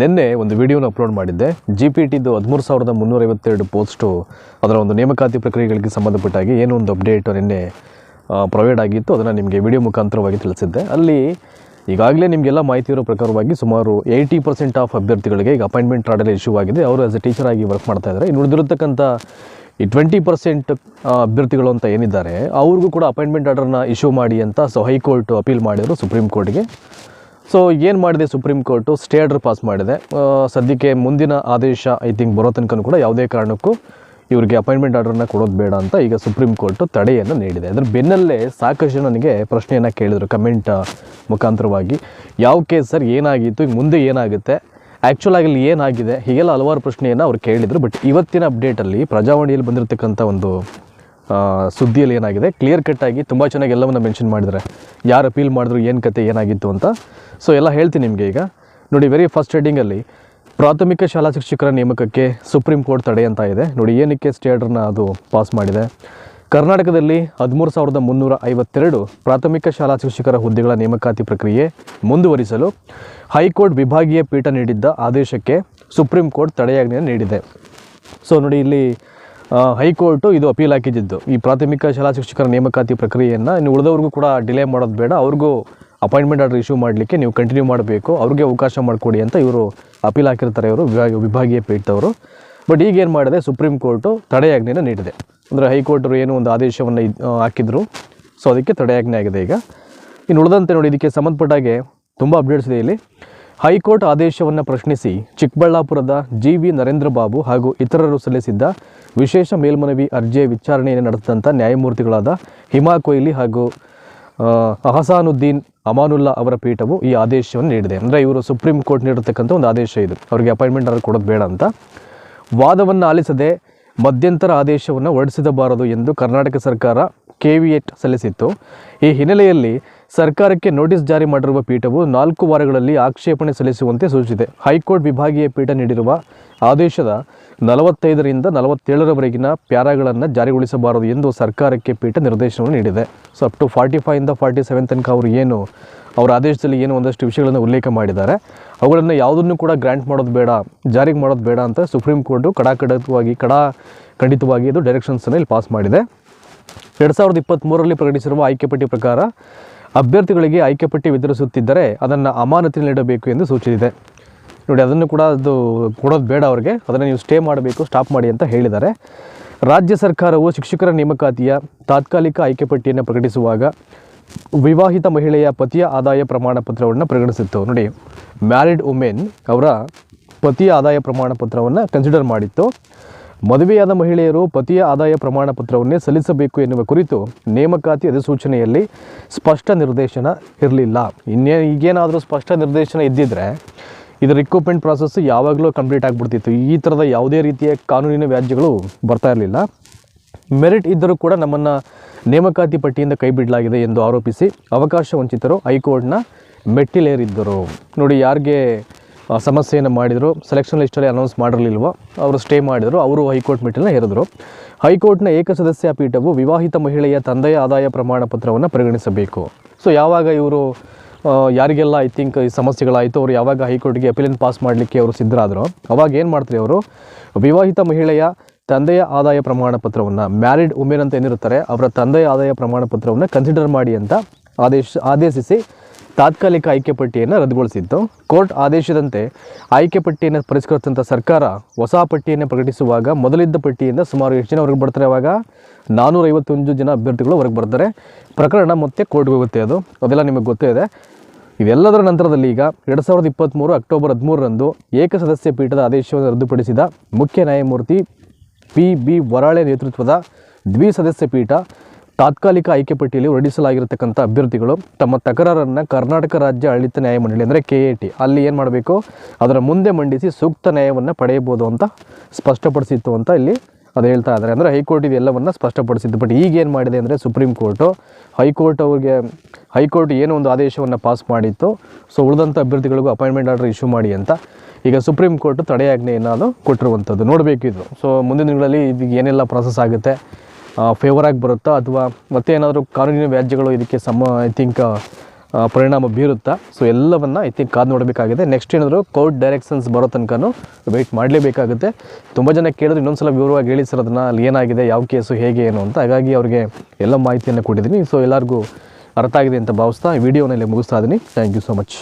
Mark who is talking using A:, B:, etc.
A: ನಿನ್ನೆ ಒಂದು ವಿಡಿಯೋನ ಅಪ್ಲೋಡ್ ಮಾಡಿದ್ದೆ. ಜಿ ಪಿ ಟಿದು ಹದಿಮೂರು ಸಾವಿರದ ಮುನ್ನೂರೈವತ್ತೆರಡು ಪೋಸ್ಟು ಅದರ ಒಂದು ನೇಮಕಾತಿ ಪ್ರಕ್ರಿಯೆಗಳಿಗೆ ಸಂಬಂಧಪಟ್ಟಾಗಿ ಏನೋ ಒಂದು ಅಪ್ಡೇಟ್ ನಿನ್ನೆ ಪ್ರೊವೈಡ್ ಆಗಿತ್ತು, ಅದನ್ನು ನಿಮಗೆ ವಿಡಿಯೋ ಮುಖಾಂತರವಾಗಿ ತಿಳಿಸಿದ್ದೆ. ಅಲ್ಲಿ ಈಗಾಗಲೇ ನಿಮಗೆಲ್ಲ ಮಾಹಿತಿ ಇರೋ ಪ್ರಕಾರವಾಗಿ ಸುಮಾರು ಏಯ್ಟಿ ಪರ್ಸೆಂಟ್ ಆಫ್ ಅಭ್ಯರ್ಥಿಗಳಿಗೆ ಈಗ ಅಪಾಯಿಂಟ್ಮೆಂಟ್ ಆರ್ಡರ್ ಇಶ್ಯೂ ಆಗಿದೆ. ಅವರು ಆ್ಯಸ್ ಎ ಟೀಚರ್ ಆಗಿ ವರ್ಕ್ ಮಾಡ್ತಾ ಇದ್ದಾರೆ. ಇನ್ನು ಉಳಿದಿರತಕ್ಕಂಥ ಈ ಟ್ವೆಂಟಿ ಪರ್ಸೆಂಟ್ ಅಭ್ಯರ್ಥಿಗಳು ಅಂತ ಏನಿದ್ದಾರೆ, ಅವ್ರಿಗೂ ಕೂಡ ಅಪಾಯಿಂಟ್ಮೆಂಟ್ ಆರ್ಡರ್ನ ಇಶ್ಯೂ ಮಾಡಿ ಅಂತ ಸೊ ಹೈಕೋರ್ಟ್ ಅಪೀಲ್ ಮಾಡಿದರು ಸುಪ್ರೀಂ ಕೋರ್ಟ್ಗೆ ಸೊ ಏನು ಮಾಡಿದೆ supreme court stay order pass ಮಾಡಿದೆ. ಸದ್ಯಕ್ಕೆ ಮುಂದಿನ ಆದೇಶ ಐ ಥಿಂಕ್ ಬರೋ ತನಕ ಕೂಡ ಯಾವುದೇ ಕಾರಣಕ್ಕೂ ಇವರಿಗೆ ಅಪಾಯಿಂಟ್ಮೆಂಟ್ ಆರ್ಡರ್ನ ಕೊಡೋದು ಬೇಡ ಅಂತ ಈಗ ಸುಪ್ರೀಂ ಕೋರ್ಟು ತಡೆಯನ್ನು ನೀಡಿದೆ. ಅದರ ಬೆನ್ನಲ್ಲೇ ಸಾಕಷ್ಟು ನನಗೆ ಪ್ರಶ್ನೆಯನ್ನು ಕೇಳಿದರು ಕಮೆಂಟ್ ಮುಖಾಂತರವಾಗಿ. ಯಾವ ಕೇಸ್ ಸರ್? ಏನಾಗಿತ್ತು ಈಗ ಮುಂದೆ ಏನಾಗುತ್ತೆ? ಆ್ಯಕ್ಚುಲಾಗಿ ಇಲ್ಲಿ ಏನಾಗಿದೆ? ಹೀಗೆಲ್ಲ ಹಲವಾರು ಪ್ರಶ್ನೆಯನ್ನು ಅವ್ರು ಕೇಳಿದರು. ಬಟ್ ಇವತ್ತಿನ ಅಪ್ಡೇಟಲ್ಲಿ ಪ್ರಜಾವಾಣಿಯಲ್ಲಿ ಬಂದಿರತಕ್ಕಂಥ ಒಂದು ಸುದ್ದಿಯಲ್ಲಿ ಏನಾಗಿದೆ? ಕ್ಲಿಯರ್ ಕಟ್ ಆಗಿ ತುಂಬ ಚೆನ್ನಾಗಿ ಎಲ್ಲವನ್ನು ಮೆನ್ಷನ್ ಮಾಡಿದ್ದಾರೆ. ಯಾರು ಅಪೀಲ್ ಮಾಡಿದ್ರು, ಏನು ಕತೆ, ಏನಾಗಿತ್ತು ಅಂತ. ಸೊ ಎಲ್ಲ ಹೇಳ್ತೀನಿ ನಿಮಗೆ ಈಗ. ನೋಡಿ ವೆರಿ ಫಸ್ಟ್ ಹೆಡ್ಡಿಂಗಲ್ಲಿ ಪ್ರಾಥಮಿಕ ಶಾಲಾ ಶಿಕ್ಷಕರ ನೇಮಕಕ್ಕೆ ಸುಪ್ರೀಂ ಕೋರ್ಟ್ ತಡೆ ಅಂತ ಇದೆ. ನೋಡಿ, ಏನಕ್ಕೆ ಸ್ಟೇ ಆರ್ಡರ್ನ ಅದು ಪಾಸ್ ಮಾಡಿದೆ? ಕರ್ನಾಟಕದಲ್ಲಿ ಹದಿಮೂರು ಸಾವಿರದ ಮುನ್ನೂರ ಐವತ್ತೆರಡು ಪ್ರಾಥಮಿಕ ಶಾಲಾ ಶಿಕ್ಷಕರ ಹುದ್ದೆಗಳ ನೇಮಕಾತಿ ಪ್ರಕ್ರಿಯೆ ಮುಂದುವರಿಸಲು ಹೈಕೋರ್ಟ್ ವಿಭಾಗೀಯ ಪೀಠ ನೀಡಿದ್ದ ಆದೇಶಕ್ಕೆ ಸುಪ್ರೀಂ ಕೋರ್ಟ್ ತಡೆಯಾಜ್ಞೆ ನೀಡಿದೆ. ಸೊ ನೋಡಿ, ಇಲ್ಲಿ ಹೈಕೋರ್ಟು ಇದು ಅಪೀಲ್ ಹಾಕಿದ್ದು. ಈ ಪ್ರಾಥಮಿಕ ಶಾಲಾ ಶಿಕ್ಷಕರ ನೇಮಕಾತಿ ಪ್ರಕ್ರಿಯೆಯನ್ನು ಇನ್ನು ಉಳಿದವ್ರಿಗೂ ಕೂಡ ಡಿಲೇ ಮಾಡೋದು ಬೇಡ. ಅವ್ರಿಗೂ ಅಪಾಯಿಂಟ್ಮೆಂಟ್ ಆರ್ಡರ್ ಇಶ್ಯೂ ಮಾಡಲಿಕ್ಕೆ ನೀವು ಕಂಟಿನ್ಯೂ ಮಾಡಬೇಕು. ಅವ್ರಿಗೆ ಅವಕಾಶ ಮಾಡಿಕೊಡಿ ಅಂತ ಇವರು ಅಪೀಲ್ ಹಾಕಿರ್ತಾರೆ ಇವರು. ವಿಭಾಗ, ವಿಭಾಗೀಯ ಪೀಠದವರು ಬಟ್ ಈಗ ಏನು ಮಾಡಿದೆ? ಸುಪ್ರೀಂ ಕೋರ್ಟು ತಡೆಯಾಜ್ಞೆನ ನೀಡಿದೆ. ಅಂದರೆ ಹೈಕೋರ್ಟರು ಏನು ಒಂದು ಆದೇಶವನ್ನು ಹಾಕಿದ್ರು. ಸೊ ಅದಕ್ಕೆ ತಡೆಯಾಜ್ಞೆ ಆಗಿದೆ ಈಗ. ಇನ್ನು ಉಳಿದಂತೆ ನೋಡಿ, ಇದಕ್ಕೆ ಸಂಬಂಧಪಟ್ಟಾಗೆ ತುಂಬ ಅಪ್ಡೇಟ್ಸ್ ಇದೆ ಇಲ್ಲಿ. ಹೈಕೋರ್ಟ್ ಆದೇಶವನ್ನು ಪ್ರಶ್ನಿಸಿ ಚಿಕ್ಕಬಳ್ಳಾಪುರದ ಜಿ ವಿ ನರೇಂದ್ರ ಬಾಬು ಹಾಗೂ ಇತರರು ಸಲ್ಲಿಸಿದ್ದ ವಿಶೇಷ ಮೇಲ್ಮನವಿ ಅರ್ಜಿಯ ವಿಚಾರಣೆಯನ್ನು ನಡೆಸಿದಂಥ ನ್ಯಾಯಮೂರ್ತಿಗಳಾದ ಹಿಮಾ ಕೊಯ್ಲಿ ಹಾಗೂ ಅಹಸಾನುದ್ದೀನ್ ಅಮಾನುಲ್ಲಾ ಅವರ ಪೀಠವು ಈ ಆದೇಶವನ್ನು ನೀಡಿದೆ. ಅಂದರೆ ಇವರು ಸುಪ್ರೀಂ ಕೋರ್ಟ್ ನೀಡಿರ್ತಕ್ಕಂಥ ಒಂದು ಆದೇಶ ಇದು. ಅವರಿಗೆ ಅಪಾಯಿಂಟ್ಮೆಂಟ್ ಆರ್ಡರ್ ಕೊಡೋದು ಬೇಡ ಅಂತ. ವಾದವನ್ನು ಆಲಿಸದೆ ಮಧ್ಯಂತರ ಆದೇಶವನ್ನು ಹೊರಡಿಸಬಾರದು ಎಂದು ಕರ್ನಾಟಕ ಸರ್ಕಾರ ಕೆವಿಎಟ್ ಸಲ್ಲಿಸಿತ್ತು. ಈ ಹಿನ್ನೆಲೆಯಲ್ಲಿ ಸರ್ಕಾರಕ್ಕೆ ನೋಟಿಸ್ ಜಾರಿ ಮಾಡಿರುವ ಪೀಠವು ನಾಲ್ಕು ವಾರಗಳಲ್ಲಿ ಆಕ್ಷೇಪಣೆ ಸಲ್ಲಿಸುವಂತೆ ಸೂಚಿಸಿದೆ. ಹೈಕೋರ್ಟ್ ವಿಭಾಗೀಯ ಪೀಠ ನೀಡಿರುವ ಆದೇಶದ ನಲವತ್ತೈದರಿಂದ ನಲವತ್ತೇಳರವರೆಗಿನ ಪ್ಯಾರಾಗಳನ್ನು ಜಾರಿಗೊಳಿಸಬಾರದು ಎಂದು ಸರ್ಕಾರಕ್ಕೆ ಪೀಠ ನಿರ್ದೇಶನವನ್ನು ನೀಡಿದೆ. ಸೊ ಅಪ್ ಟು ಫಾರ್ಟಿ ಫೈವಿಂದ ಫಾರ್ಟಿ ಸೆವೆನ್ ತನಕ ಅವರು ಏನು, ಅವರ ಆದೇಶದಲ್ಲಿ ಏನು ಒಂದಷ್ಟು ವಿಷಯಗಳನ್ನು ಉಲ್ಲೇಖ ಮಾಡಿದ್ದಾರೆ. ಅವುಗಳನ್ನು ಯಾವುದನ್ನು ಕೂಡ ಗ್ರ್ಯಾಂಟ್ ಮಾಡೋದು ಬೇಡ, ಜಾರಿಗೆ ಮಾಡೋದು ಬೇಡ ಅಂತ ಸುಪ್ರೀಂ ಕೋರ್ಟು ಕಡಾಖಂಡಿತವಾಗಿ ಕಡಾ ಖಂಡಿತವಾಗಿ ಇದು ಡೈರೆಕ್ಷನ್ಸನ್ನು ಇಲ್ಲಿ ಪಾಸ್ ಮಾಡಿದೆ. ಎರಡು ಸಾವಿರದ ಇಪ್ಪತ್ತ್ಮೂರರಲ್ಲಿ ಪ್ರಕಟಿಸಿರುವ ಆಯ್ಕೆ ಪಟ್ಟಿ ಪ್ರಕಾರ ಅಭ್ಯರ್ಥಿಗಳಿಗೆ ಆಯ್ಕೆ ಪಟ್ಟಿ ವಿತರಿಸುತ್ತಿದ್ದರೆ ಅದನ್ನು ಅಮಾನತಿನಲ್ಲಿಡಬೇಕು ಎಂದು ಸೂಚಿಸಿದೆ. ನೋಡಿ, ಅದನ್ನು ಕೂಡ ಅದು ಕೊಡೋದು ಬೇಡ ಅವರಿಗೆ. ಅದನ್ನು ನೀವು ಸ್ಟೇ ಮಾಡಬೇಕು, ಸ್ಟಾಪ್ ಮಾಡಿ ಅಂತ ಹೇಳಿದ್ದಾರೆ. ರಾಜ್ಯ ಸರ್ಕಾರವು ಶಿಕ್ಷಕರ ನೇಮಕಾತಿಯ ತಾತ್ಕಾಲಿಕ ಆಯ್ಕೆ ಪಟ್ಟಿಯನ್ನು ಪ್ರಕಟಿಸುವಾಗ ವಿವಾಹಿತ ಮಹಿಳೆಯ ಪತಿಯ ಆದಾಯ ಪ್ರಮಾಣ ಪತ್ರವನ್ನು ಪ್ರಕಟಿಸಿತ್ತು. ನೋಡಿ, ಮ್ಯಾರಿಡ್ ವುಮೆನ್ ಅವರ ಪತಿಯ ಆದಾಯ ಪ್ರಮಾಣ ಪತ್ರವನ್ನು ಕನ್ಸಿಡರ್ ಮಾಡಿತ್ತು. ಮದುವೆಯಾದ ಮಹಿಳೆಯರು ಪತಿಯ ಆದಾಯ ಪ್ರಮಾಣ ಪತ್ರವನ್ನೇ ಸಲ್ಲಿಸಬೇಕು ಎನ್ನುವ ಕುರಿತು ನೇಮಕಾತಿ ಅಧಿಸೂಚನೆಯಲ್ಲಿ ಸ್ಪಷ್ಟ ನಿರ್ದೇಶನ ಇರಲಿಲ್ಲ. ಇನ್ನೇ ಈಗೇನಾದರೂ ಸ್ಪಷ್ಟ ನಿರ್ದೇಶನ ಇದ್ದಿದ್ರೆ ಇದರ ರಿಕ್ರೂಟ್ಮೆಂಟ್ ಪ್ರಾಸೆಸ್ ಯಾವಾಗಲೂ ಕಂಪ್ಲೀಟ್ ಆಗಿಬಿಡ್ತಿತ್ತು. ಈ ಥರದ ಯಾವುದೇ ರೀತಿಯ ಕಾನೂನಿನ ವ್ಯಾಜ್ಯಗಳು ಬರ್ತಾ ಇರಲಿಲ್ಲ. ಮೆರಿಟ್ ಇದ್ದರೂ ಕೂಡ ನಮ್ಮನ್ನು ನೇಮಕಾತಿ ಪಟ್ಟಿಯಿಂದ ಕೈಬಿಡಲಾಗಿದೆ ಎಂದು ಆರೋಪಿಸಿ ಅವಕಾಶ ವಂಚಿತರು ಹೈಕೋರ್ಟ್ನ ಮೆಟ್ಟಿಲೇರಿದ್ದರು. ನೋಡಿ, ಯಾರಿಗೆ ಸಮಸ್ಯೆಯನ್ನು ಮಾಡಿದರು. ಸೆಲೆಕ್ಷನ್ ಲಿಸ್ಟಲ್ಲಿ ಅನೌನ್ಸ್ ಮಾಡಿರಲಿಲ್ವೋ, ಅವರು ಸ್ಟೇ ಮಾಡಿದರು. ಅವರು ಹೈಕೋರ್ಟ್ ಮೆಟ್ಟಿಲನ್ನ ಹೇರಿದ್ರು. ಹೈಕೋರ್ಟ್ನ ಏಕಸದಸ್ಯ ಪೀಠವು ವಿವಾಹಿತ ಮಹಿಳೆಯ ತಂದೆಯ ಆದಾಯ ಪ್ರಮಾಣ ಪತ್ರವನ್ನು ಪರಿಗಣಿಸಬೇಕು. ಸೊ ಯಾವಾಗ ಇವರು ಯಾರಿಗೆಲ್ಲ ಐ ಥಿಂಕ್ ಈ ಸಮಸ್ಯೆಗಳಾಯಿತು, ಅವರು ಯಾವಾಗ ಹೈಕೋರ್ಟ್ಗೆ ಅಪೀಲನ್ನು ಪಾಸ್ ಮಾಡಲಿಕ್ಕೆ ಅವರು ಸಿದ್ಧರಾದರು, ಅವಾಗ ಏನು ಮಾಡ್ತಾರೆ ಅವರು? ವಿವಾಹಿತ ಮಹಿಳೆಯ ತಂದೆಯ ಆದಾಯ ಪ್ರಮಾಣ ಪತ್ರವನ್ನು ಮ್ಯಾರಿಡ್ ವುಮೆನ್ ಅಂತ ಏನಿರುತ್ತಾರೆ, ಅವರ ತಂದೆಯ ಆದಾಯ ಪ್ರಮಾಣ ಪತ್ರವನ್ನು ಕನ್ಸಿಡರ್ ಮಾಡಿ ಅಂತ ಆದೇಶ, ಆದೇಶಿಸಿ ತಾತ್ಕಾಲಿಕ ಆಯ್ಕೆ ಪಟ್ಟಿಯನ್ನು ರದ್ದುಗೊಳಿಸಿತ್ತು. ಕೋರ್ಟ್ ಆದೇಶದಂತೆ ಆಯ್ಕೆ ಪಟ್ಟಿಯನ್ನು ಪರಿಷ್ಕರಿಸಿದಂಥ ಸರ್ಕಾರ ಹೊಸ ಪಟ್ಟಿಯನ್ನು ಪ್ರಕಟಿಸುವಾಗ ಮೊದಲಿದ್ದ ಪಟ್ಟಿಯಿಂದ ಸುಮಾರು ಎಷ್ಟು ಜನ ಹೊರಗೆ ಬರ್ತಾರೆ ಅವಾಗ ನಾನ್ನೂರೈವತ್ತೊಂದು ಜನ ಅಭ್ಯರ್ಥಿಗಳು ಹೊರಗೆ ಬರ್ತಾರೆ. ಪ್ರಕರಣ ಮತ್ತೆ ಕೋರ್ಟ್ಗೆ ಹೋಗುತ್ತೆ ಅದು. ಅದೆಲ್ಲ ನಿಮಗೆ ಗೊತ್ತೇ ಇದೆ. ಇವೆಲ್ಲದರ ನಂತರದಲ್ಲಿ ಈಗ ಎರಡು ಸಾವಿರದ ಇಪ್ಪತ್ತ್ಮೂರು ಅಕ್ಟೋಬರ್ ಹದಿಮೂರರಂದು ಏಕಸದಸ್ಯ ಪೀಠದ ಆದೇಶವನ್ನು ರದ್ದುಪಡಿಸಿದ ಮುಖ್ಯ ನ್ಯಾಯಮೂರ್ತಿ ಪಿ ಬಿ ವರಾಳೆ ನೇತೃತ್ವದ ದ್ವಿಸದಸ್ಯ ಪೀಠ ತಾತ್ಕಾಲಿಕ ಆಯ್ಕೆ ಪಟ್ಟಿಯಲ್ಲಿ ಹೊರಡಿಸಲಾಗಿರತಕ್ಕಂಥ ಅಭ್ಯರ್ಥಿಗಳು ತಮ್ಮ ತಕರಾರನ್ನು ಕರ್ನಾಟಕ ರಾಜ್ಯ ಆಡಳಿತ ನ್ಯಾಯಮಂಡಳಿ ಅಂದರೆ ಕೆ ಎ ಟಿ ಅಲ್ಲಿ ಏನು ಮಾಡಬೇಕು? ಅದರ ಮುಂದೆ ಮಂಡಿಸಿ ಸೂಕ್ತ ನ್ಯಾಯವನ್ನು ಪಡೆಯಬಹುದು ಅಂತ ಸ್ಪಷ್ಟಪಡಿಸಿತ್ತು ಅಂತ ಇಲ್ಲಿ ಅದು ಹೇಳ್ತಾ ಇದ್ದಾರೆ ಅಂದರೆ ಹೈಕೋರ್ಟ್ ಇದೆಲ್ಲವನ್ನು ಸ್ಪಷ್ಟಪಡಿಸಿದ್ದು. ಬಟ್ ಈಗ ಏನು ಮಾಡಿದೆ ಅಂದರೆ ಸುಪ್ರೀಂ ಕೋರ್ಟು ಹೈಕೋರ್ಟ್ ಅವ್ರಿಗೆ, ಹೈಕೋರ್ಟ್ ಏನೋ ಒಂದು ಆದೇಶವನ್ನು ಪಾಸ್ ಮಾಡಿತ್ತು. ಸೊ ಉಳಿದಂಥ ಅಭ್ಯರ್ಥಿಗಳಿಗೂ ಅಪಾಯಿಂಟ್ಮೆಂಟ್ ಆರ್ಡರ್ ಇಶ್ಯೂ ಮಾಡಿ ಅಂತ. ಈಗ ಸುಪ್ರೀಂ ಕೋರ್ಟ್ ತಡೆಯಾಜ್ಞೆಯನ್ನು ಅದು ಕೊಟ್ಟಿರುವಂಥದ್ದು ನೋಡಬೇಕಿದ್ರು ಸೊ ಮುಂದಿನ ದಿನಗಳಲ್ಲಿ ಇದೀಗ ಏನೆಲ್ಲ ಪ್ರಾಸೆಸ್ ಆಗುತ್ತೆ? ಫೇವರಾಗಿ ಬರುತ್ತಾ? ಅಥವಾ ಮತ್ತೆ ಏನಾದರೂ ಕಾನೂನಿನ ವ್ಯಾಜ್ಯಗಳು ಇದಕ್ಕೆ ಸಮ ಐ ಥಿಂಕ್ ಪರಿಣಾಮ ಬೀರುತ್ತಾ? ಸೊ ಎಲ್ಲವನ್ನು ಐ ಥಿಂಕ್ ಕಾದು ನೋಡಬೇಕಾಗಿದೆ. ನೆಕ್ಸ್ಟ್ ಏನಾದರೂ ಕೋರ್ಟ್ ಡೈರೆಕ್ಷನ್ಸ್ ಬರೋ ತನಕನೂ ವೆಯ್ಟ್ ಮಾಡಲೇಬೇಕಾಗುತ್ತೆ. ತುಂಬ ಜನ ಕೇಳಿದ್ರು ಇನ್ನೊಂದು ಸಲ ವಿವರವಾಗಿ ಹೇಳಿ ಸರ್ ಅದನ್ನು ಅಲ್ಲಿ ಏನಾಗಿದೆ, ಯಾವ ಕೇಸು ಹೇಗೆ, ಏನು ಅಂತ. ಹಾಗಾಗಿ ಅವ್ರಿಗೆ ಎಲ್ಲ ಮಾಹಿತಿಯನ್ನು ಕೊಟ್ಟಿದ್ದೀನಿ. ಸೊ ಎಲ್ಲರಿಗೂ ಅರ್ಥ ಆಗಿದೆ ಅಂತ ಭಾವಿಸ್ತಾ ಈ ವಿಡಿಯೋನಲ್ಲಿ ಮುಗಿಸ್ತಾ ಇದ್ದೀನಿ. Thank you so much